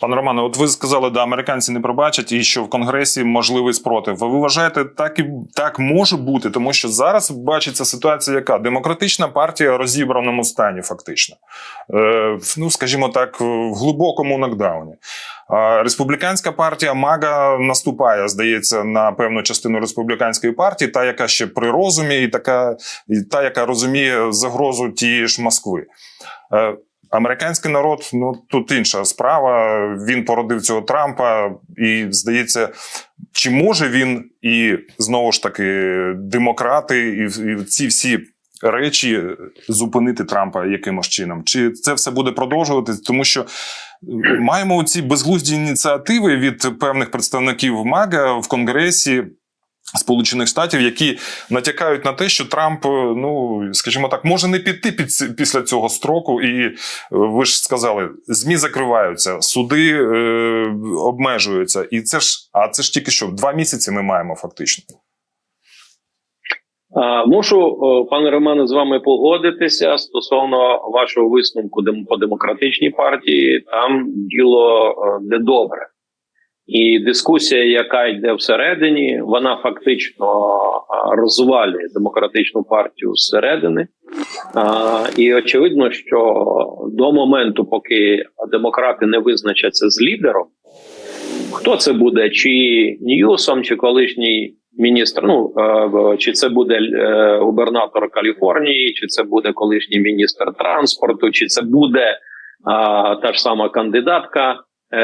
Пане Романе, от ви сказали, да, американці не пробачать, і що в конгресі можливий спротив. Ви вважаєте, так і так може бути, тому що зараз бачиться ситуація, яка демократична партія в розібраному стані, фактично, е, ну скажімо так, в глибокому нокдауні. Республіканська партія Мага наступає, здається, на певну частину республіканської партії, та яка ще при розумі, і така, і та, яка розуміє загрозу тієї ж Москви. Е, Американський народ, ну тут інша справа. Він породив цього Трампа, і здається, чи може він і знову ж таки демократи, і, і ці всі речі зупинити Трампа якимось чином? Чи це все буде продовжуватись? Тому що маємо ці безглузді ініціативи від певних представників МАГА в Конгресі. Сполучених Штатів, які натякають на те, що Трамп, ну скажімо так, може не піти під після цього строку, і е, ви ж сказали, змі закриваються, суди е, обмежуються, і це ж, а це ж тільки що два місяці ми маємо фактично. Мушу, пане Романе, з вами погодитися стосовно вашого висновку по демократичній партії. Там діло е, недобре. І дискусія, яка йде всередині, вона фактично розвалює демократичну партію зсередини. І очевидно, що до моменту, поки демократи не визначаться з лідером, хто це буде, чи Ньюсом, чи колишній міністр, ну е, чи це буде е, губернатор Каліфорнії, чи це буде колишній міністр транспорту, чи це буде та ж сама кандидатка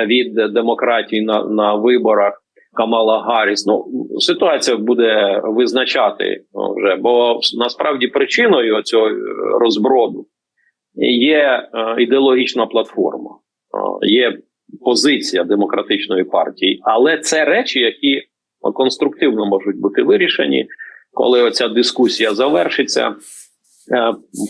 від демократії на, на виборах Камала Гарріс. Ну ситуація буде визначати ну, вже, бо насправді причиною цього е, розброду є е, ідеологічна платформа, е, є позиція демократичної партії, але це речі, які конструктивно можуть бути вирішені. Коли оця дискусія завершиться, е,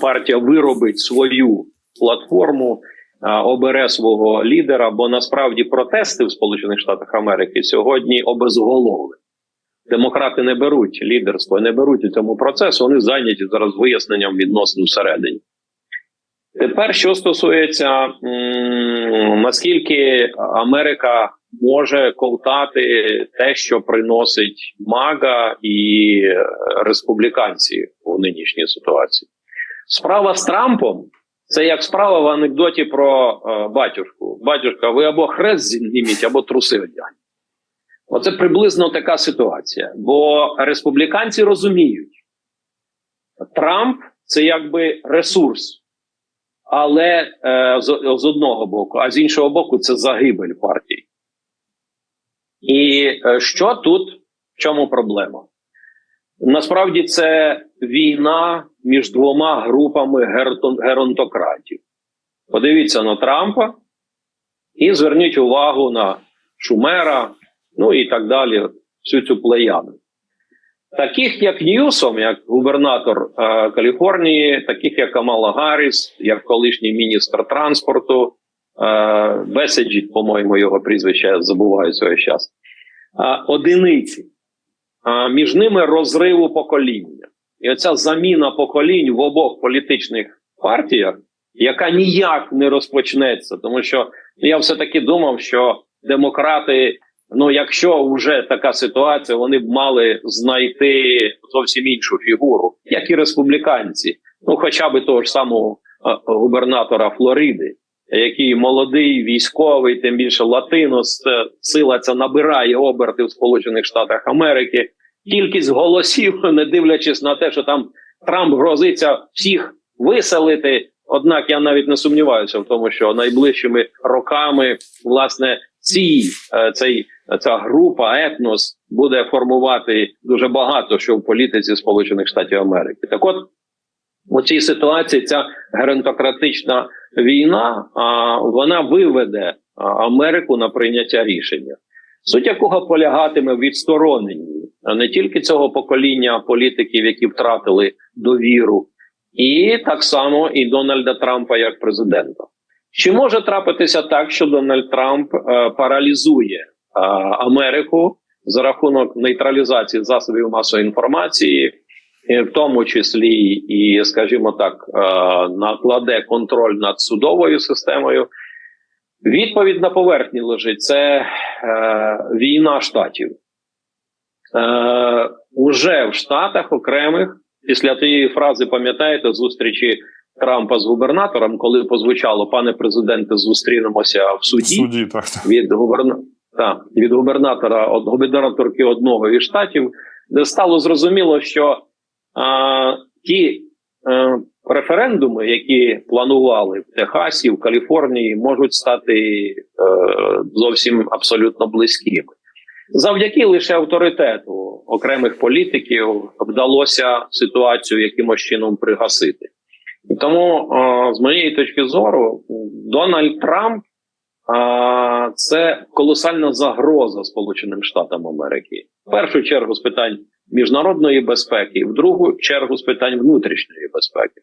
партія виробить свою платформу, е, обере свого лідера, бо насправді протести в Сполучених Штатах Америки сьогодні обезголовлені. Демократи не беруть лідерство, не беруть у цьому процесу. Вони зайняті зараз виясненням відносин всередині. Тепер, що стосується наскільки Америка може ковтати те, що приносить МАГА і е, республіканці у нинішній ситуації, справа з Трампом це як справа в анекдоті про е, батюшку. Батюшка, ви або хрест зніміть, або труси одягніть. Оце приблизно така ситуація. Бо республіканці розуміють, Трамп це якби ресурс. Але е, з, з одного боку, а з іншого боку, це загибель партії. І е, що тут? В чому проблема? Насправді це війна між двома групами геронтократів. Подивіться на Трампа і зверніть увагу на Шумера, ну і так далі, всю цю плеяду. Таких як Ньюсом, як губернатор е, Каліфорнії, таких як Камала Гарріс, як колишній міністр транспорту, е, Бесіджіт, по-моєму, його прізвище я забуваю цього часу. Е, одиниці. Між ними розриву покоління. І оця заміна поколінь в обох політичних партіях, яка ніяк не розпочнеться, тому що я все-таки думав, що демократи. Ну, якщо вже така ситуація, вони б мали знайти зовсім іншу фігуру, як і республіканці, ну хоча б того ж самого е, губернатора Флориди, який молодий, військовий, тим більше латинос, сила ця набирає оберти в Сполучених Штатах Америки. Кількість голосів, не дивлячись на те, що там Трамп грозиться всіх виселити. Однак я навіть не сумніваюся в тому, що найближчими роками власне ці е, цей ця група етнос буде формувати дуже багато що в політиці Сполучених Штатів Америки. Так, от у цій ситуації ця геронтократична війна а, вона виведе Америку на прийняття рішення, суть якого полягатиме в відстороненні не тільки цього покоління політиків, які втратили довіру, і так само і Дональда Трампа як президента. Чи може трапитися так, що Дональд Трамп е, паралізує е, Америку за рахунок нейтралізації засобів масової інформації, і в тому числі і, скажімо так, е, накладе контроль над судовою системою? Відповідь на поверхні лежить: це е, війна штатів. Е, уже в Штатах окремих, після тієї фрази, пам'ятаєте, зустрічі Трампа з губернатором, коли позвучало пане президенте, зустрінемося в В суді суді так. від губерна... так, від губернатора од губернаторки одного із штатів, де стало зрозуміло, що а, ті е, референдуми, які планували в Техасі, в Каліфорнії, можуть стати е, зовсім абсолютно близькими. Завдяки лише авторитету окремих політиків вдалося ситуацію якимось чином пригасити. І тому, е, з моєї точки зору, Дональд Трамп а, це колосальна загроза Сполученим Штатам Америки. В першу чергу з питань міжнародної безпеки, в другу чергу з питань внутрішньої безпеки.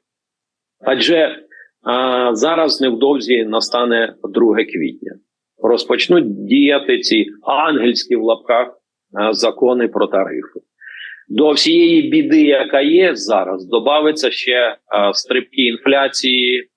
Адже а, зараз невдовзі настане 2 квітня. Розпочнуть діяти ці ангельські в лапках а, закони про тарифи. До всієї біди, яка є зараз, додається ще а, стрибки інфляції,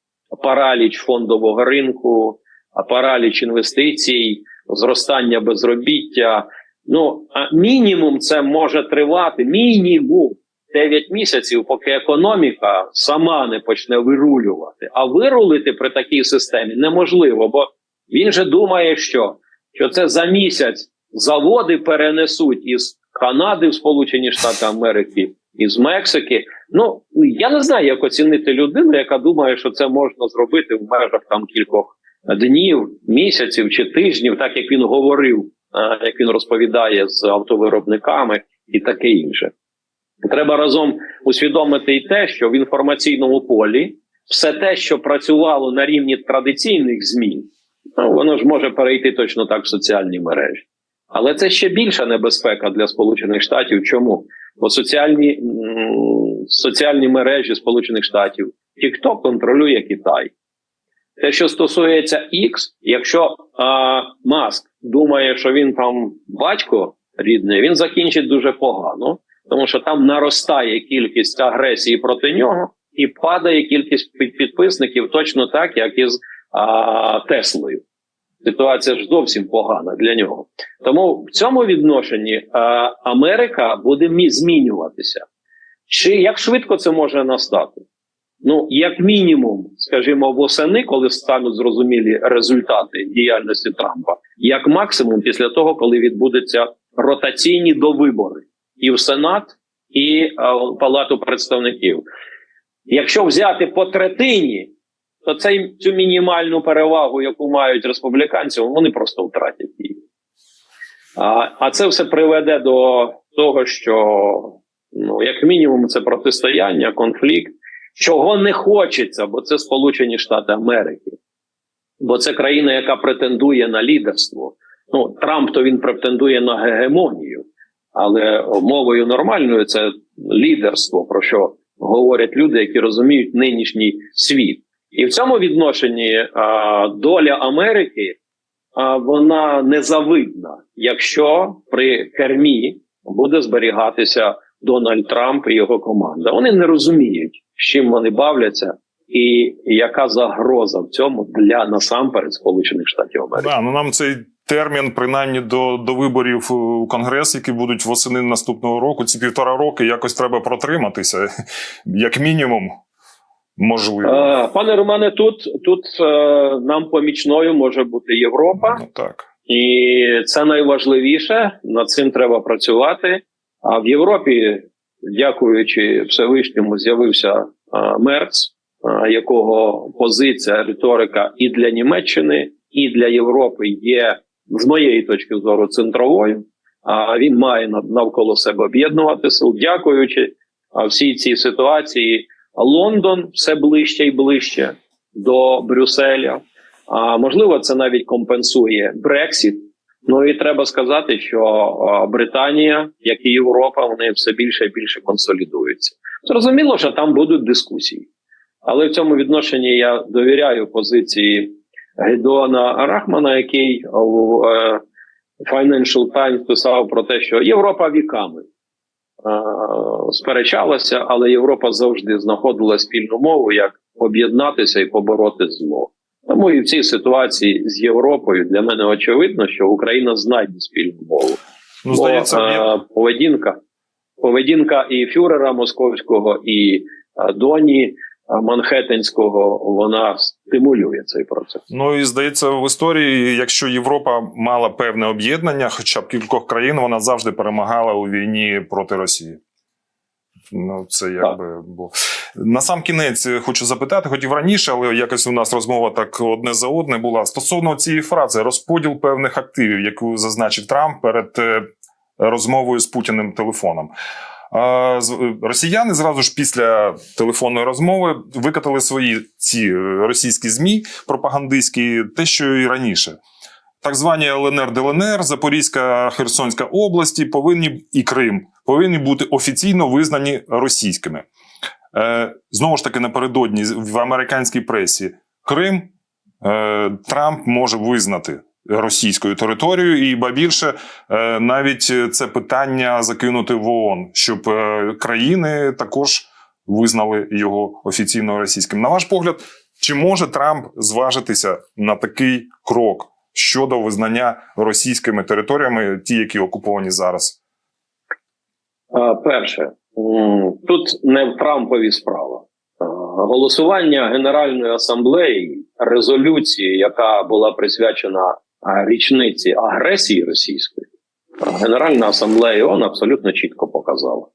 параліч фондового ринку, параліч інвестицій, зростання безробіття. Ну, а мінімум це може тривати мінімум 9 місяців, поки економіка сама не почне вирулювати. А вирулити при такій системі неможливо, бо він же думає, що, що це за місяць заводи перенесуть із Канади в Сполучені Штати Америки, із Мексики. Ну я не знаю, як оцінити людину, яка думає, що це можна зробити в межах там кількох днів, місяців чи тижнів, так як він говорив, як він розповідає з автовиробниками і таке інше. Треба разом усвідомити і те, що в інформаційному полі все те, що працювало на рівні традиційних змін, ну, воно ж може перейти точно так в соціальні мережі. Але це ще більша небезпека для Сполучених Штатів. Чому? Бо соціальні, соціальні мережі Сполучених Штатів TikTok контролює Китай. Те, що стосується X, якщо а, Маск думає, що він там батько рідний, він закінчить дуже погано, тому що там наростає кількість агресії проти нього і падає кількість під- підписників точно так, як із а, Теслою. Ситуація ж зовсім погана для нього. Тому в цьому відношенні а, Америка буде змінюватися. Чи як швидко це може настати? Ну, як мінімум, скажімо, восени, коли стануть зрозумілі результати діяльності Трампа, як максимум після того, коли відбудуться ротаційні довибори і в Сенат, і е, в Палату представників. Якщо взяти по третині, то цей, цю мінімальну перевагу, яку мають республіканці, вони просто втратять її. А, а це все приведе до того, що ну, як мінімум, це протистояння, конфлікт чого не хочеться, бо це Сполучені Штати Америки, бо це країна, яка претендує на лідерство. Ну, Трамп то він претендує на гегемонію, але мовою нормальною це лідерство, про що говорять люди, які розуміють нинішній світ. І в цьому відношенні а, доля Америки а, вона незавидна, якщо при кермі буде зберігатися Дональд Трамп і його команда. Вони не розуміють, з чим вони бавляться, і яка загроза в цьому для насамперед Сполучених Штатів Америки. Да, ну нам цей термін, принаймні до, до виборів у Конгрес, які будуть восени наступного року, ці півтора роки якось треба протриматися, як мінімум, можливо. Е, пане Романе, тут, тут е, нам помічною може бути Європа, Ну так. і це найважливіше. Над цим треба працювати. А в Європі, дякуючи Всевишньому, з'явився е, Мерц, е, якого позиція, риторика і для Німеччини, і для Європи є з моєї точки зору центровою. А він має навколо себе об'єднувати сил, дякуючи всій цій ситуації. Лондон все ближче і ближче до Брюсселя. А можливо, це навіть компенсує Брексіт. Ну і треба сказати, що Британія, як і Європа, вони все більше і більше консолідуються. Зрозуміло, що там будуть дискусії, але в цьому відношенні я довіряю позиції Гедона Рахмана, який в е, Financial Times писав про те, що Європа віками е, сперечалася, але Європа завжди знаходила спільну мову, як об'єднатися і побороти зло. Тому і в цій ситуації з Європою для мене очевидно, що Україна знайде спільну мову. Ну, здається, Бо, е, поведінка, поведінка і фюрера московського, і доні Манхеттенського, вона стимулює цей процес. Ну і здається, в історії, якщо Європа мала певне об'єднання, хоча б кількох країн, вона завжди перемагала у війні проти Росії. Ну, це якби було. На сам кінець е, хочу запитати, хотів раніше, але якось у нас розмова так одне за одне була. Стосовно цієї фрази розподіл певних активів, яку зазначив Трамп перед е, розмовою з Путіним телефоном. Е, Росіяни зразу ж після телефонної розмови викатали свої ці е, російські змі пропагандистські, те, що і раніше. Так звані ЛНР, ДЛНР, Запорізька, Херсонська області повинні і Крим повинні бути офіційно визнані російськими. Е, знову ж таки, напередодні в американській пресі Крим е, Трамп може визнати російською територією, і ба більше е, навіть це питання закинути в ООН, щоб е, країни також визнали його офіційно російським. На ваш погляд, чи може Трамп зважитися на такий крок щодо визнання російськими територіями, ті, які окуповані зараз? Перше, тут не в Трампові справа. Голосування Генеральної асамблеї резолюції, яка була присвячена річниці агресії російської, Генеральна асамблея ООН абсолютно чітко показала.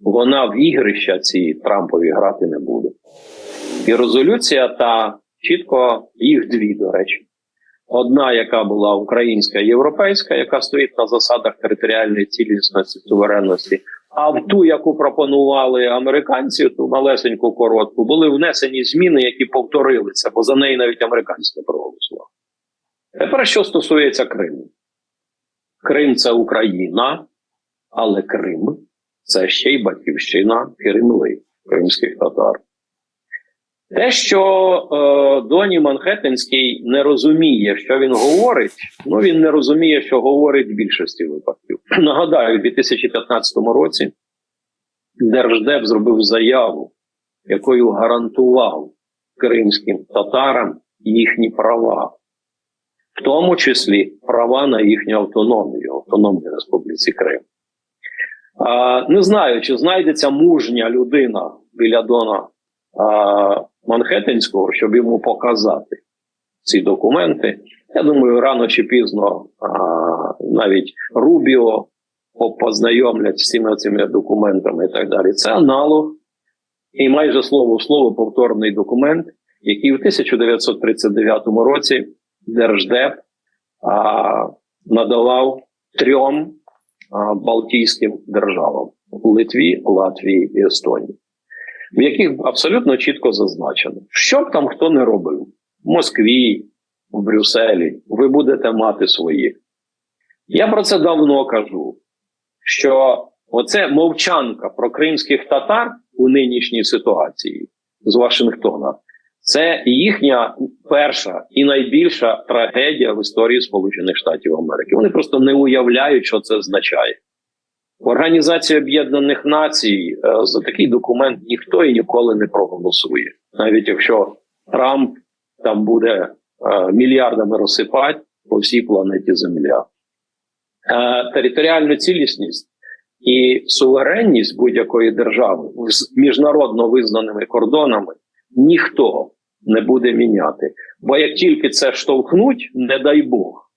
Вона в ігрища ці Трампові грати не буде. І резолюція та чітко їх дві, до речі. Одна, яка була українська європейська, яка стоїть на засадах територіальної цілісності, суверенності. А в ту, яку пропонували американці, ту малесеньку коротку, були внесені зміни, які повторили це, бо за неї навіть американці не проголосували. Тепер що стосується Криму, Крим це Україна, але Крим це ще й батьківщина Кремли, кримських татар. Те, що е, Доні Манхеттенський не розуміє, що він говорить, ну він не розуміє, що говорить в більшості випадків. Нагадаю, у 2015 році Держдеп зробив заяву, якою гарантував кримським татарам їхні права, в тому числі права на їхню автономію, автономній Республіці Крим. А, не знаю, чи знайдеться мужня людина біля Дона а, Манхеттенського, щоб йому показати ці документи. Я думаю, рано чи пізно а, навіть Рубіо познайомлять з цими цими документами і так далі. Це аналог і майже слово в слово повторний документ, який у 1939 році Держдеп а, надавав трьом а, Балтійським державам Литві, Латвії і Естонії в яких абсолютно чітко зазначено, що б там хто не робив в Москві, в Брюсселі, ви будете мати своїх. Я про це давно кажу, що оце мовчанка про кримських татар у нинішній ситуації з Вашингтона. Це їхня перша і найбільша трагедія в історії Сполучених Штатів Америки. Вони просто не уявляють, що це означає. Організація Об'єднаних Націй е, за такий документ ніхто і ніколи не проголосує, навіть якщо Трамп там буде е, мільярдами розсипати по всій планеті Земля. Е, територіальну цілісність і суверенність будь-якої держави з міжнародно визнаними кордонами ніхто не буде міняти. Бо як тільки це штовхнуть, не дай Бог,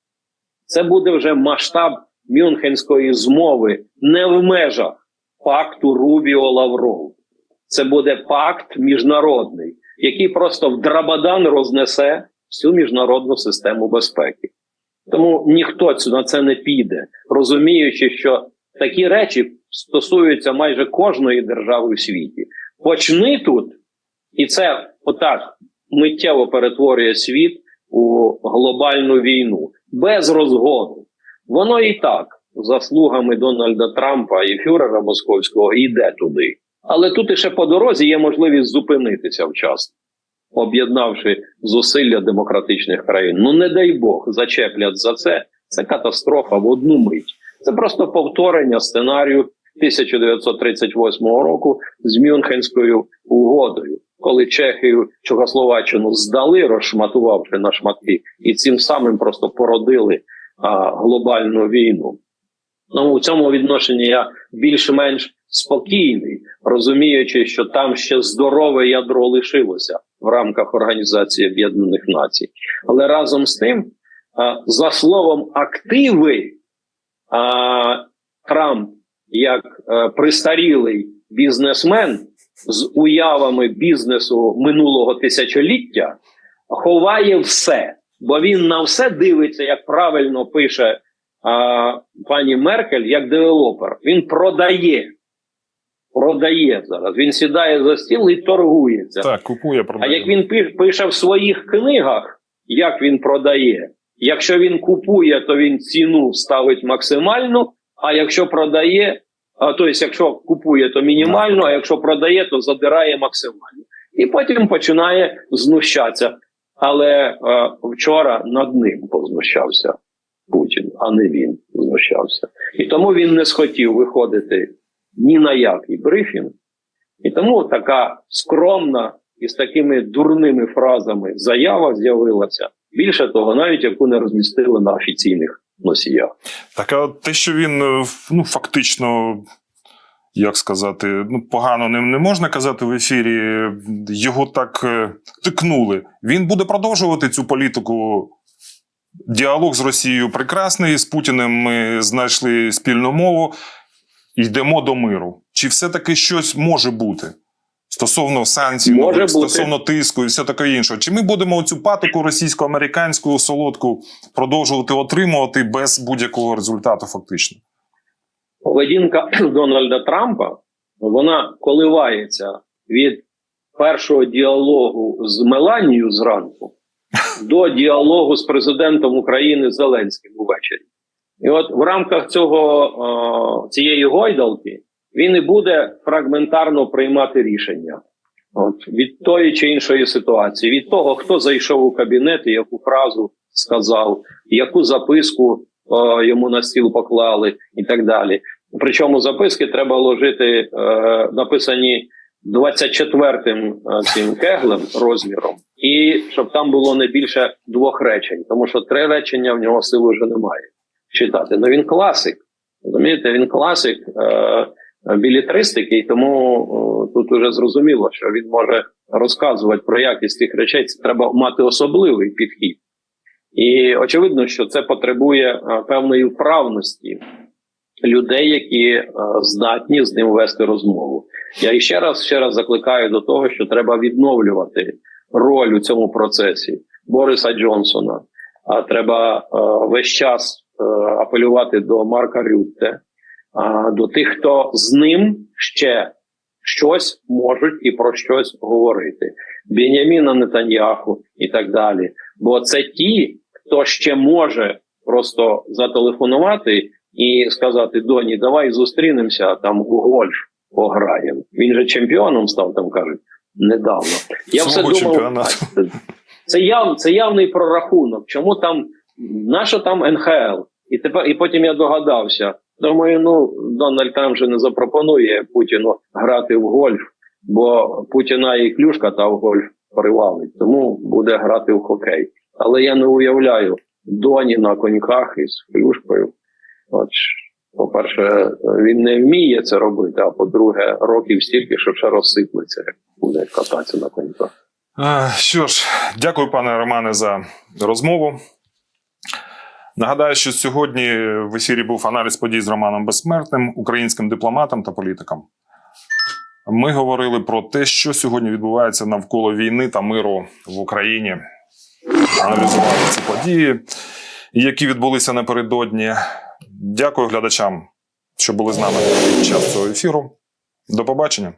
це буде вже масштаб Мюнхенської змови не в межах пакту Рубіо Лавров. Це буде пакт міжнародний, який просто в драбадан рознесе всю міжнародну систему безпеки. Тому ніхто на це не піде, розуміючи, що такі речі стосуються майже кожної держави в світі. Почни тут, і це отак миттєво перетворює світ у глобальну війну без розгону. Воно і так, заслугами Дональда Трампа і фюрера московського, йде туди. Але тут іще по дорозі є можливість зупинитися вчасно, об'єднавши зусилля демократичних країн. Ну не дай Бог, зачеплять за це. Це катастрофа в одну мить. Це просто повторення сценарію 1938 року з Мюнхенською угодою. Коли Чехію Чехословаччину здали, розшматувавши на шматки, і цим самим просто породили а, глобальну війну. Ну, у цьому відношенні я більш-менш спокійний, розуміючи, що там ще здорове ядро лишилося в рамках Організації Об'єднаних Націй. Але разом з тим, а, за словом активи, а, Трамп, як е, пристарілий бізнесмен з уявами бізнесу минулого тисячоліття, ховає все, бо він на все дивиться, як правильно пише а, пані Меркель, як девелопер. Він продає. Продає зараз. Він сідає за стіл і торгується. Так, купує А як він пише в своїх книгах, як він продає, якщо він купує, то він ціну ставить максимальну, а якщо продає, а, тобто, якщо купує, то мінімально, а якщо продає, то задирає максимально. І потім починає знущатися. Але е, вчора над ним познущався Путін, а не він знущався. І тому він не схотів виходити ні на який брифінг. І тому така скромна і з такими дурними фразами заява з'явилася. Більше того, навіть яку не розмістили на офіційних носіях. Так, а те, що він е, ну, фактично, як сказати, ну, погано не, не можна казати в ефірі, його так е, тикнули. Він буде продовжувати цю політику. Діалог з Росією прекрасний. З Путіним ми знайшли спільну мову. Йдемо до миру. Чи все-таки щось може бути? Стосовно санкцій, Може нових, стосовно тиску і все таке інше. Чи ми будемо цю патоку російсько-американську солодку продовжувати отримувати без будь-якого результату, фактично? Поведінка Дональда Трампа вона коливається від першого діалогу з Меланією зранку до діалогу з президентом України Зеленським увечері. І от в рамках цього е, цієї гойдалки він і буде фрагментарно приймати рішення. От, від тої чи іншої ситуації, від того, хто зайшов у кабінет і яку фразу сказав, яку записку е, йому на стіл поклали, і так далі. Причому записки треба ложити е, написані 24-м е, цим кеглем розміром, і щоб там було не більше двох речень, тому що три речення в нього сили вже немає читати. Ну він класик. Розумієте, він класик е, білітристики, і тому тут уже зрозуміло, що він може розказувати про якість тих речей. Це треба мати особливий підхід. І очевидно, що це потребує е, певної вправності людей, які е, здатні з ним вести розмову. Я ще раз ще раз закликаю до того, що треба відновлювати роль у цьому процесі Бориса Джонсона. А треба е, весь час апелювати до Марка Рютте, до тих, хто з ним ще щось можуть і про щось говорити. Беняміна Нетаньяху і так далі. Бо це ті, хто ще може просто зателефонувати і сказати: Доні, давай зустрінемося там у гольф пограємо. Він же чемпіоном став там кажуть недавно. Я все думав, це яв, це явний прорахунок. Чому там наша там НХЛ? І тепер і потім я догадався. Думаю, ну Дональд Трамп же не запропонує Путіну грати в гольф, бо Путіна і клюшка та в гольф привалить, тому буде грати в хокей. Але я не уявляю доні на коньках із клюшкою. От по-перше, він не вміє це робити, а по-друге, років стільки, що ще розсиплеться, як буде кататися на коньках. Що ж, дякую, пане Романе, за розмову. Нагадаю, що сьогодні в ефірі був аналіз подій з Романом Безсмертним, українським дипломатом та політиком. Ми говорили про те, що сьогодні відбувається навколо війни та миру в Україні. Аналізували ці події, які відбулися напередодні. Дякую глядачам, що були з нами під час цього ефіру. До побачення.